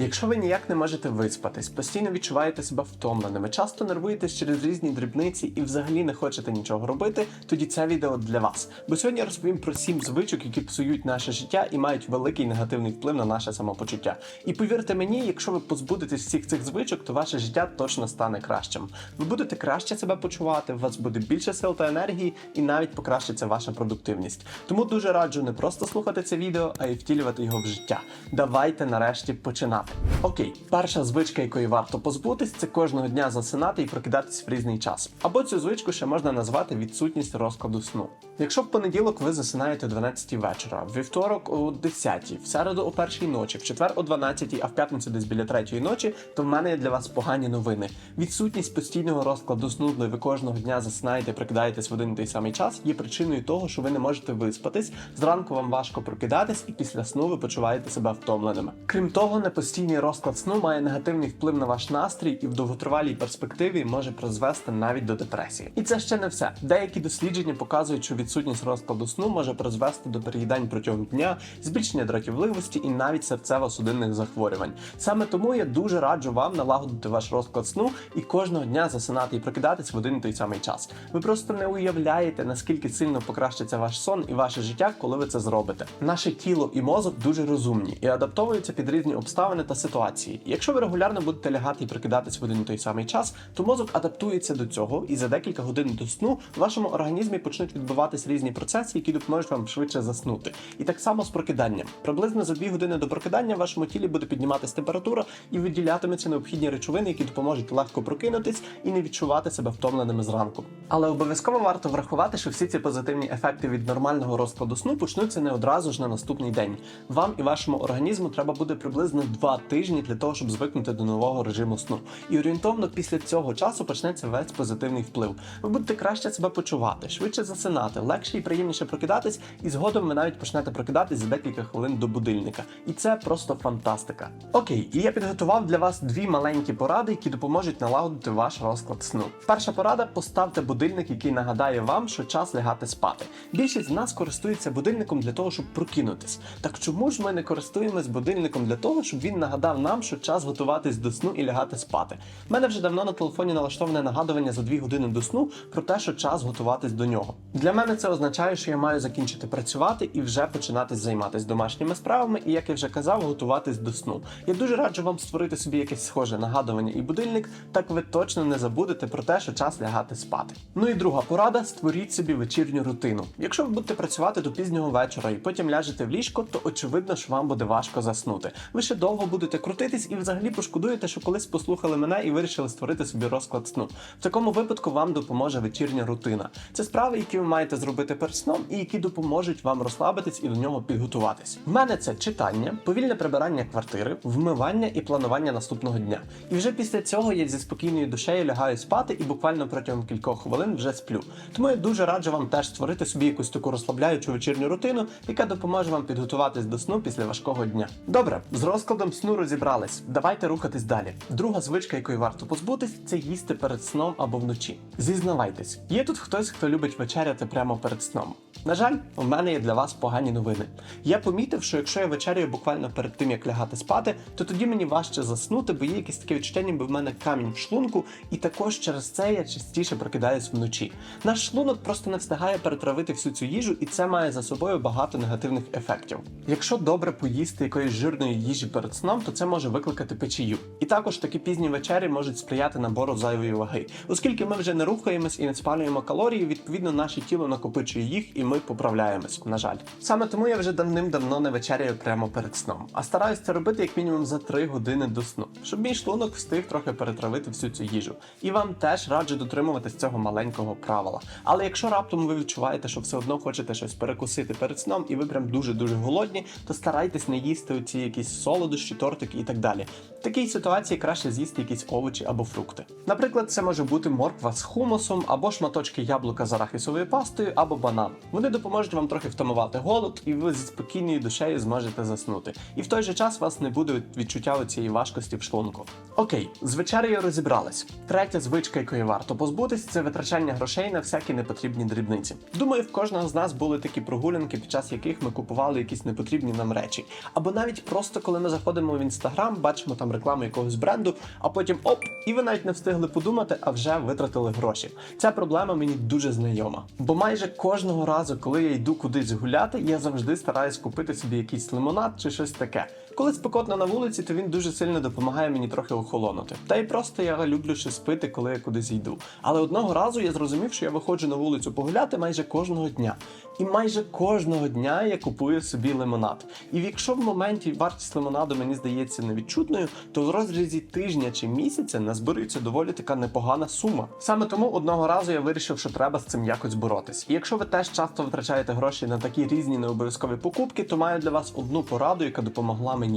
Якщо ви ніяк не можете виспатись, постійно відчуваєте себе втомленими, часто нервуєтесь через різні дрібниці і взагалі не хочете нічого робити, тоді це відео для вас. Бо сьогодні я розповім про сім звичок, які псують наше життя і мають великий негативний вплив на наше самопочуття. І повірте мені, якщо ви позбудетесь всіх цих звичок, то ваше життя точно стане кращим. Ви будете краще себе почувати, у вас буде більше сил та енергії, і навіть покращиться ваша продуктивність. Тому дуже раджу не просто слухати це відео, а й втілювати його в життя. Давайте нарешті починати. Окей, перша звичка, якої варто позбутись, це кожного дня засинати і прокидатись в різний час. Або цю звичку ще можна назвати відсутність розкладу сну. Якщо в понеділок ви засинаєте о 12 вечора, в вівторок о 10, в середу о першій ночі, в четвер о 12, а в п'ятницю десь біля третьої ночі, то в мене є для вас погані новини. Відсутність постійного розкладу сну, де ви кожного дня засинаєте, прокидаєтесь в один і той самий час, є причиною того, що ви не можете виспатись. Зранку вам важко прокидатись, і після сну ви почуваєте себе втомленими. Крім того, непостійний розклад сну має негативний вплив на ваш настрій і в довготривалій перспективі може призвести навіть до депресії. І це ще не все. Деякі дослідження показують, що відсутність розкладу сну може призвести до переїдань протягом дня, збільшення дратівливості і навіть серцево-судинних захворювань. Саме тому я дуже раджу вам налагодити ваш розклад сну і кожного дня засинати і прокидатись в один і той самий час. Ви просто не уявляєте, наскільки сильно покращиться ваш сон і ваше життя, коли ви це зробите. Наше тіло і мозок дуже розумні і адаптовуються під різні обставини та ситуації. Якщо ви регулярно будете лягати і прокидатись в один і той самий час, то мозок адаптується до цього, і за декілька годин до сну в вашому організмі почнуть відбуватись різні процеси, які допоможуть вам швидше заснути. І так само з прокиданням. Приблизно за 2 години до прокидання в вашому тілі буде підніматись температура і виділятимуться необхідні речовини, які допоможуть легко прокинутись і не відчувати себе втомленими зранку. Але обов'язково варто врахувати, що всі ці позитивні ефекти від нормального розкладу сну почнуться не одразу ж на наступний день. Вам і вашому організму треба буде приблизно 2 тижні для того, щоб звикнути до нового режиму сну. І орієнтовно після цього часу почнеться весь позитивний вплив. Ви будете краще себе почувати, швидше засинати, легше і приємніше прокидатись, і згодом ви навіть почнете прокидатись за декілька хвилин до будильника. І це просто фантастика. Окей, і я підготував для вас дві маленькі поради, які допоможуть налагодити ваш розклад сну. Перша порада поставте будильник, який нагадає вам, що час лягати спати. Більшість з нас користується будильником для того, щоб прокинутись. Так чому ж ми не користуємось будильником для того, щоб він нагадав нам, що час готуватись до сну і лягати спати? У мене вже давно на телефоні налаштоване нагадування за 2 години до сну про те, що час готуватись до нього. Для мене це означає, що я маю закінчити працювати і вже починати займатися домашніми справами, і як я вже казав, готуватись до сну. Я дуже раджу вам створити собі якесь схоже нагадування і будильник, так ви точно не забудете про те, що час лягати спати. Ну і друга порада: створіть собі вечірню рутину. Якщо ви будете працювати до пізнього вечора і потім ляжете в ліжко, то очевидно, що вам буде важко заснути. Ви ще довго будете крутитись і взагалі пошкодуєте, що колись послухали мене і вирішили створити собі розклад сну. В такому випадку вам допоможе вечірня рутина. Це справи, які ви маєте зробити перед сном і які допоможуть вам розслабитись і до нього підготуватись. В мене це читання, повільне прибирання квартири, вмивання і планування наступного дня. І вже після цього я зі спокійною душею лягаю спати і буквально протягом кількох хвилин вже сплю. Тому я дуже раджу вам теж створити собі якусь таку розслабляючу вечірню рутину, яка допоможе вам підготуватись до сну після важкого дня. Добре, з розкладом сну розібрались. Давайте рухатись далі. Друга звичка, якої варто позбутись, це їсти перед сном або вночі. Зізнавайтесь, є тут хтось, хто любить вечеряти прямо перед сном. На жаль, у мене є для вас погані новини. Я помітив, що якщо я вечеряю буквально перед тим, як лягати спати, то тоді мені важче заснути, бо є якесь таке відчуття, ніби в мене камінь в шлунку, і також через це я частіше прокидаюсь вночі. Наш шлунок просто не встигає перетравити всю цю їжу, і це має за собою багато негативних ефектів. Якщо добре поїсти якоїсь жирної їжі перед сном, то це може викликати печію. І також такі пізні вечері можуть сприяти набору зайвої ваги, оскільки ми вже не рухаємось і не спалюємо калорії, відповідно, наше тіло накопичує їх, і ми поправляємось. На жаль, саме тому я вже давним-давно не вечеряю прямо перед сном, а стараюсь це робити як мінімум за 3 години до сну, щоб мій шлунок встиг трохи перетравити всю цю їжу. І вам теж раджу дотримуватись цього маленького правила. Але якщо раптом ви відчуваєте, що все одно хочете щось перекусити перед сном, і ви прям дуже дуже голодні, то старайтесь не їсти оці якісь солодощі, тортики і так далі. В такій ситуації краще з'їсти якісь овочі або фрукти. Наприклад, це може бути морква з хумусом, або шматочки яблука з арахісовою пастою, або банан. Вони допоможуть вам трохи втамувати голод, і ви зі спокійною душею зможете заснути. І в той же час вас не буде відчуття цієї важкості в шлунку. Окей, з вечерею розібрались. Третя звичка, якої варто позбутись, це витрачання грошей на всякі непотрібні дрібниці. Думаю, в кожного з нас були такі прогулянки, під час яких ми купували якісь непотрібні нам речі. Або навіть просто коли ми заходимо в інстаграм, бачимо там рекламу якогось бренду, а потім оп, і ви навіть не встигли подумати, а вже витратили гроші. Ця проблема мені дуже знайома. Бо майже кожного разу, коли я йду кудись гуляти, я завжди стараюсь купити собі якийсь лимонад чи щось таке. Коли спекотно на вулиці, то він дуже сильно допомагає мені трохи охолонути. Та й просто я люблю щось пити, коли я кудись йду. Але одного разу я зрозумів, що я виходжу на вулицю погуляти майже кожного дня. І майже кожного дня я купую собі лимонад. І якщо в моменті вартість лимонаду мені здається невідчутною, то в розрізі тижня чи місяця назбирується доволі така непогана сума. Саме тому одного разу я вирішив, що треба з цим якось боротись. І якщо ви теж часто витрачаєте гроші на такі різні необов'язкові покупки, то маю для вас одну пораду, яка допомогла мені.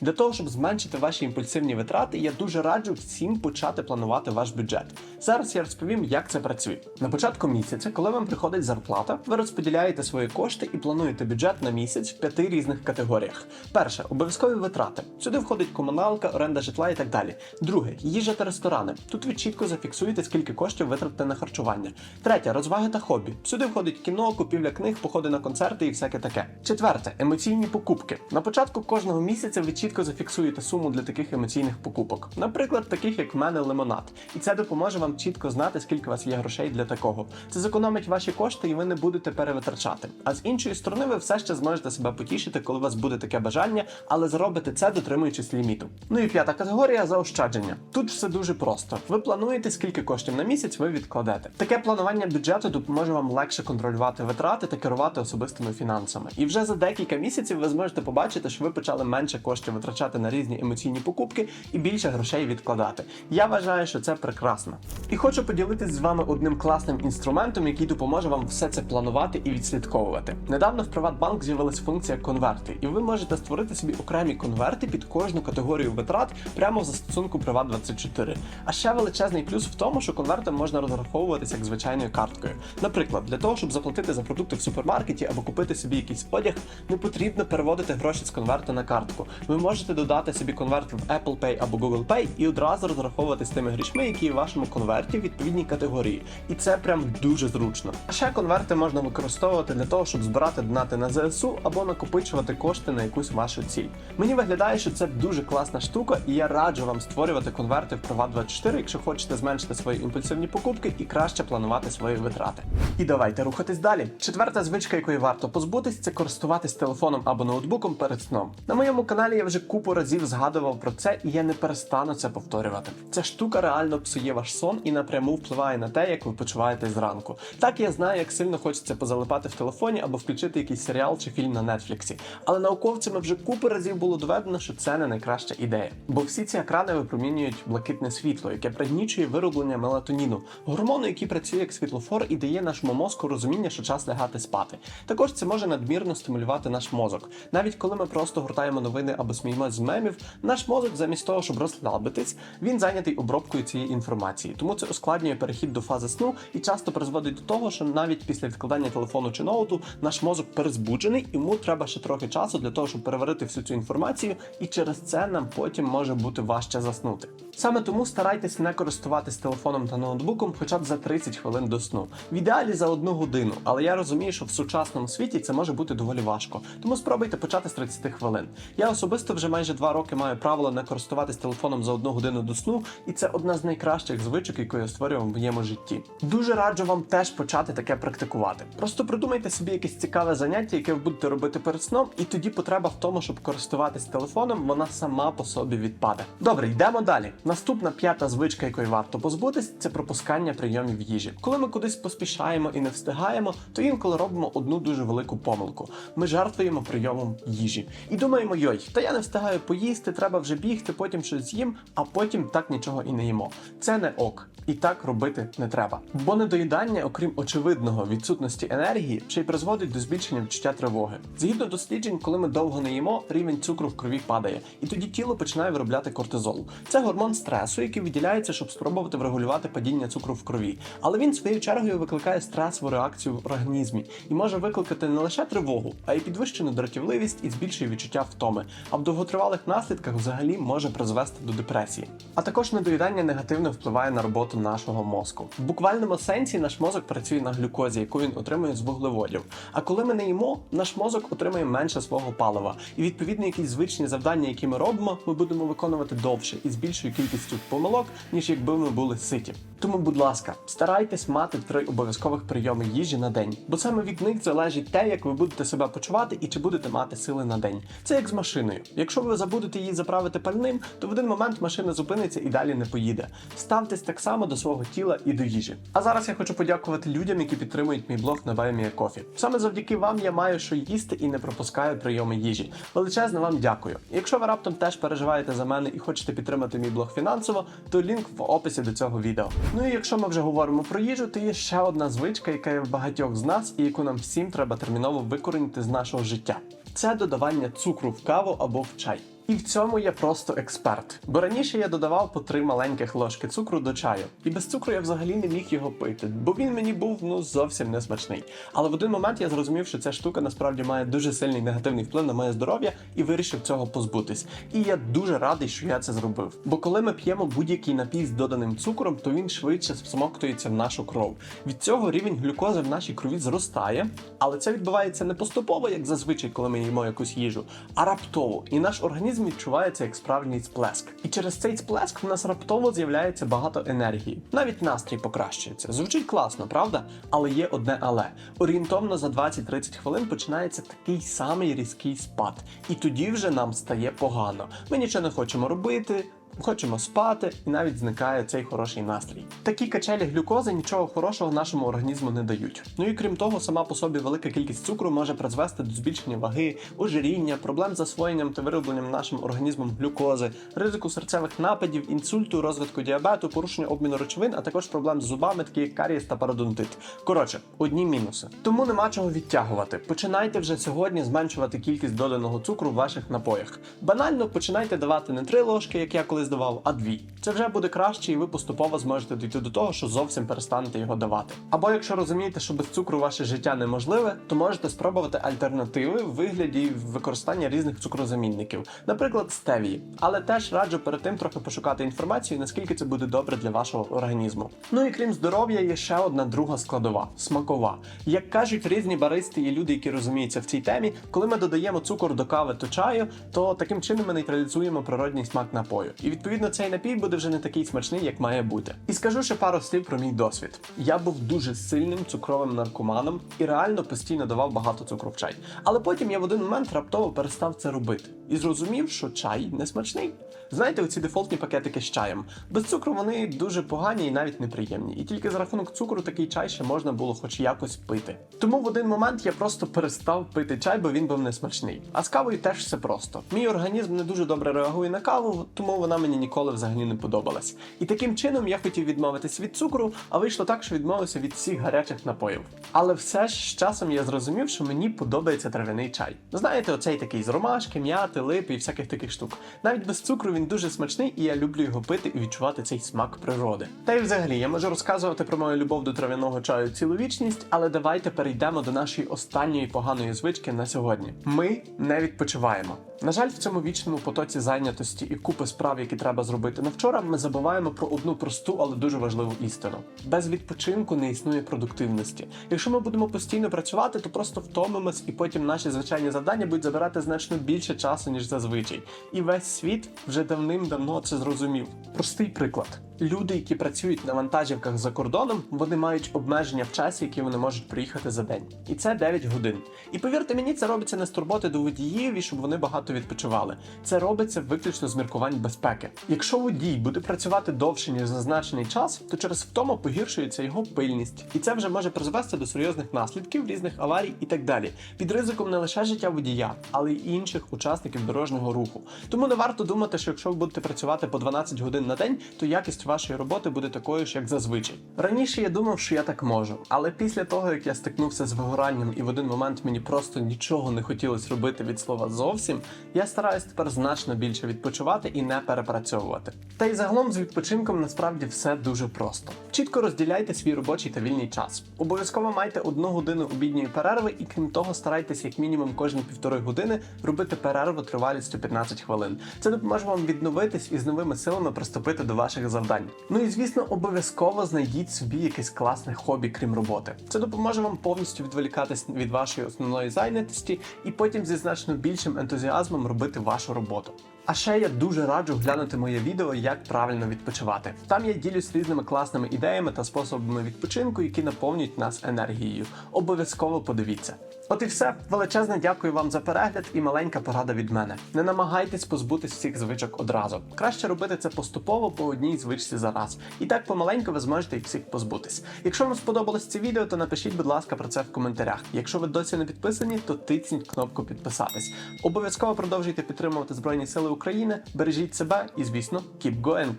Для того, щоб зменшити ваші імпульсивні витрати, я дуже раджу всім почати планувати ваш бюджет. Зараз я розповім, як це працює. На початку місяця, коли вам приходить зарплата, ви розподіляєте свої кошти і плануєте бюджет на місяць в п'яти різних категоріях. Перше обов'язкові витрати. Сюди входить комуналка, оренда житла і так далі. Друге їжа та ресторани. Тут ви чітко зафіксуєте, скільки коштів витратите на харчування. Третє розваги та хобі. Сюди входить кіно, купівля книг, походи на концерти і всяке таке. Четверте емоційні покупки. На початку кожного місяця ви чітко зафіксуєте суму для таких емоційних покупок. Наприклад, таких як в мене лимонад. І це допоможе вам чітко знати, скільки у вас є грошей для такого. Це зекономить ваші кошти, і ви не будете перевитрачати. А з іншої сторони, ви все ще зможете себе потішити, коли у вас буде таке бажання, але зробите це дотримуючись ліміту. Ну і п'ята категорія заощадження. Тут все дуже просто. Ви плануєте, скільки коштів на місяць ви відкладете. Таке планування бюджету допоможе вам легше контролювати витрати та керувати особистими фінансами. І вже за декілька місяців ви зможете побачити, що ви почали менше коштів витрачати на різні емоційні покупки і більше грошей відкладати. Я вважаю, що це прекрасно. І хочу поділитись з вами одним класним інструментом, який допоможе вам все це планувати і відслідковувати. Недавно в Приватбанк з'явилась функція конверти, і ви можете створити собі окремі конверти під кожну категорію витрат прямо в застосунку Приват24. А ще величезний плюс в тому, що конвертом можна розраховуватися як звичайною карткою. Наприклад, для того, щоб заплатити за продукти в супермаркеті або купити собі якийсь одяг, не потрібно переводити гроші з конверта на картку. Ви можете додати собі конверт в Apple Pay або Google Pay і одразу розраховувати з тими грішми, які в вашому конверті в відповідній категорії. І це прям дуже зручно. А ще конверти можна використовувати для того, щоб збирати донати на ЗСУ або накопичувати кошти на якусь вашу ціль. Мені виглядає, що це дуже класна штука, і я раджу вам створювати конверти в Приват24, якщо хочете зменшити свої імпульсивні покупки і краще планувати свої витрати. І давайте рухатись далі. Четверта звичка, якої варто позбутись, це користуватись телефоном або ноутбуком перед сном. На моєму каналі я вже купу разів згадував про це, і я не перестану це повторювати. Ця штука реально псує ваш сон і напряму впливає на те, як ви почуваєте зранку. Так я знаю, як сильно хочеться позалипати в телефоні або включити якийсь серіал чи фільм на нетфліксі. Але науковцями вже купу разів було доведено, що це не найкраща ідея. Бо всі ці екрани випромінюють блакитне світло, яке пригнічує вироблення мелатоніну, гормону, який працює як світлофор і дає нашому мозку розуміння, що час лягати спати. Також це може надмірно стимулювати наш мозок. Навіть коли ми просто гортаємо новини або сміємось з мемів, наш мозок, замість того, щоб розслабитись, він зайнятий обробкою цієї інформації. Тому це ускладнює перехід до фази сну і часто призводить до того, що навіть після відкладання телефону чи ноуту наш мозок перезбуджений, і йому треба ще трохи часу для того, щоб переварити всю цю інформацію, і через це нам потім може бути важче заснути. Саме тому старайтесь не користуватись телефоном та ноутбуком хоча б за 30 хвилин до сну. В ідеалі за одну годину, але я розумію, що в сучасному світі це може бути доволі важко. Тому спробуйте почати з 30 хвилин. Я особисто вже майже два роки маю правило не користуватись телефоном за одну годину до сну, і це одна з найкращих звичок, яку я створював в моєму житті. Дуже раджу вам теж почати таке практикувати. Просто придумайте собі якесь цікаве заняття, яке ви будете робити перед сном, і тоді потреба в тому, щоб користуватись телефоном, вона сама по собі відпаде. Добре, йдемо далі. Наступна п'ята звичка, якої варто позбутись, це пропускання прийомів їжі. Коли ми кудись поспішаємо і не встигаємо, то інколи робимо одну дуже велику помилку. Ми жертвуємо прийомом їжі і думаємо, йой, та я не встигаю поїсти, треба вже бігти, потім щось з'їм, а потім так нічого і не їмо. Це не ок, і так робити не треба. Бо недоїдання, окрім очевидного відсутності енергії, ще й призводить до збільшення відчуття тривоги. Згідно досліджень, коли ми довго не їмо, рівень цукру в крові падає, і тоді тіло починає виробляти кортизол. Це гормон стресу, який виділяється, щоб спробувати врегулювати падіння цукру в крові. Але він своєю чергою викликає стресову реакцію в організмі і може викликати не лише тривогу, а й підвищену дратівливість і збільшує відчуття втоми. А в довготривалих наслідках взагалі може призвести до депресії. А також недоїдання негативно впливає на роботу нашого мозку. В буквальному сенсі наш мозок працює на глюкозі, яку він отримує з вуглеводів. А коли ми не їмо, наш мозок отримує менше свого палива. І відповідно якісь звичні завдання, які ми робимо, ми будемо виконувати довше і з більшою кількістю помилок, ніж якби ми були ситі. Тому, будь ласка, старайтесь мати три обов'язкових прийоми їжі на день, бо саме від них залежить те, як ви будете себе почувати і чи будете мати сили на день. Це як з машиною. Якщо ви забудете її заправити пальним, то в один момент машина зупиниться і далі не поїде. Ставтесь так само до свого тіла і до їжі. А зараз я хочу подякувати людям, які підтримують мій блог на Coffee. Саме завдяки вам я маю що їсти і не пропускаю прийоми їжі. Величезне вам дякую. Якщо ви раптом теж переживаєте за мене і хочете підтримати мій блог фінансово, то лінк в описі до цього відео. Ну і якщо ми вже говоримо про їжу, то є ще одна звичка, яка є в багатьох з нас, і яку нам всім треба терміново викорінити з нашого життя. Це додавання цукру в каву або в чай. І в цьому я просто експерт. Бо раніше я додавав по три маленьких ложки цукру до чаю. І без цукру я взагалі не міг його пити, бо він мені був ну зовсім не смачний. Але в один момент я зрозумів, що ця штука насправді має дуже сильний негативний вплив на моє здоров'я і вирішив цього позбутись. І я дуже радий, що я це зробив. Бо коли ми п'ємо будь-який напій з доданим цукром, то він швидше всмоктується в нашу кров. Від цього рівень глюкози в нашій крові зростає, але це відбувається не поступово, як зазвичай, коли ми їмо якусь їжу, а раптово. І наш організм відчувається як справжній сплеск. І через цей сплеск в нас раптово з'являється багато енергії. Навіть настрій покращується. Звучить класно, правда? Але є одне але. Орієнтовно за 20-30 хвилин починається такий самий різкий спад. І тоді вже нам стає погано. Ми нічого не хочемо робити. Хочемо спати, і навіть зникає цей хороший настрій. Такі качелі глюкози нічого хорошого нашому організму не дають. Ну і крім того, сама по собі велика кількість цукру може призвести до збільшення ваги, ожиріння, проблем з засвоєнням та виробленням нашим організмом глюкози, ризику серцевих нападів, інсульту, розвитку діабету, порушення обміну речовин, а також проблем з зубами, такі як карієс та парадонтит. Коротше, одні мінуси. Тому нема чого відтягувати. Починайте вже сьогодні зменшувати кількість доданого цукру в ваших напоях. Банально починайте давати не три ложки, як я колись давав, а дві. Це вже буде краще, і ви поступово зможете дійти до того, що зовсім перестанете його давати. Або якщо розумієте, що без цукру ваше життя неможливе, то можете спробувати альтернативи в вигляді використання різних цукрозамінників, наприклад, стевії. Але теж раджу перед тим трохи пошукати інформацію, наскільки це буде добре для вашого організму. Ну і крім здоров'я, є ще одна друга складова смакова. Як кажуть різні баристи і люди, які розуміються в цій темі, коли ми додаємо цукор до кави та чаю, то таким чином ми нейтралізуємо природній смак напою. І відповідно цей напій буде вже не такий смачний, як має бути. І скажу ще пару слів про мій досвід. Я був дуже сильним цукровим наркоманом і реально постійно давав багато цукру в чай. Але потім я в один момент раптово перестав це робити і зрозумів, що чай не смачний. Знаєте, оці дефолтні пакетики з чаєм. Без цукру вони дуже погані і навіть неприємні. І тільки за рахунок цукру такий чай ще можна було хоч якось пити. Тому в один момент я просто перестав пити чай, бо він був несмачний. А з кавою теж все просто. Мій організм не дуже добре реагує на каву, тому вона мені ніколи взагалі не подобалась. І таким чином я хотів відмовитись від цукру, а вийшло так, що відмовився від всіх гарячих напоїв. Але все ж з часом я зрозумів, що мені подобається трав'яний чай. Знаєте, оцей такий з ромашки, м'яти, липи і всяких таких штук. Навіть без цукру він дуже смачний, і я люблю його пити і відчувати цей смак природи. Та й взагалі я можу розказувати про мою любов до трав'яного чаю цілу вічність, але давайте перейдемо до нашої останньої поганої звички на сьогодні. Ми не відпочиваємо. На жаль, в цьому вічному потоці зайнятості і купи справ, які треба зробити на вчора, ми забуваємо про одну просту, але дуже важливу істину: без відпочинку не існує продуктивності. Якщо ми будемо постійно працювати, то просто втомимось, і потім наші звичайні завдання будуть забирати значно більше часу ніж зазвичай. І весь світ вже давним-давно це зрозумів. Простий приклад. Люди, які працюють на вантажівках за кордоном, вони мають обмеження в часі, які вони можуть приїхати за день. І це 9 годин. І повірте мені, це робиться не з турботи до водіїв, і щоб вони багато відпочивали. Це робиться виключно з міркувань безпеки. Якщо водій буде працювати довше ніж зазначений час, то через втому погіршується його пильність, і це вже може призвести до серйозних наслідків, різних аварій і так далі. Під ризиком не лише життя водія, але й інших учасників дорожнього руху. Тому не варто думати, що якщо ви будете працювати по 12 годин на день, то якість вашої роботи буде такою ж, як зазвичай. Раніше я думав, що я так можу, але після того, як я стикнувся з вигоранням і в один момент мені просто нічого не хотілося робити від слова зовсім, я стараюсь тепер значно більше відпочивати і не перепрацьовувати. Та й загалом з відпочинком насправді все дуже просто. Чітко розділяйте свій робочий та вільний час. Обов'язково майте одну годину обідньої перерви, і крім того, старайтесь як мінімум кожні півтори години робити перерву тривалістю 15 хвилин. Це допоможе вам відновитись і з новими силами приступити до ваших завдань. Ну і звісно, обов'язково знайдіть собі якесь класне хобі, крім роботи. Це допоможе вам повністю відволікатись від вашої основної зайнятості і потім зі значно більшим ентузіазмом робити вашу роботу. А ще я дуже раджу глянути моє відео, як правильно відпочивати. Там я ділюсь різними класними ідеями та способами відпочинку, які наповнюють нас енергією. Обов'язково подивіться. От і все. Величезне дякую вам за перегляд і маленька порада від мене. Не намагайтесь позбутись всіх звичок одразу. Краще робити це поступово по одній звичці за раз. І так помаленьку ви зможете їх всіх позбутись. Якщо вам сподобалось це відео, то напишіть, будь ласка, про це в коментарях. Якщо ви досі не підписані, то тисніть кнопку підписатись. Обов'язково продовжуйте підтримувати Збройні Сили України, бережіть себе і, звісно, keep going!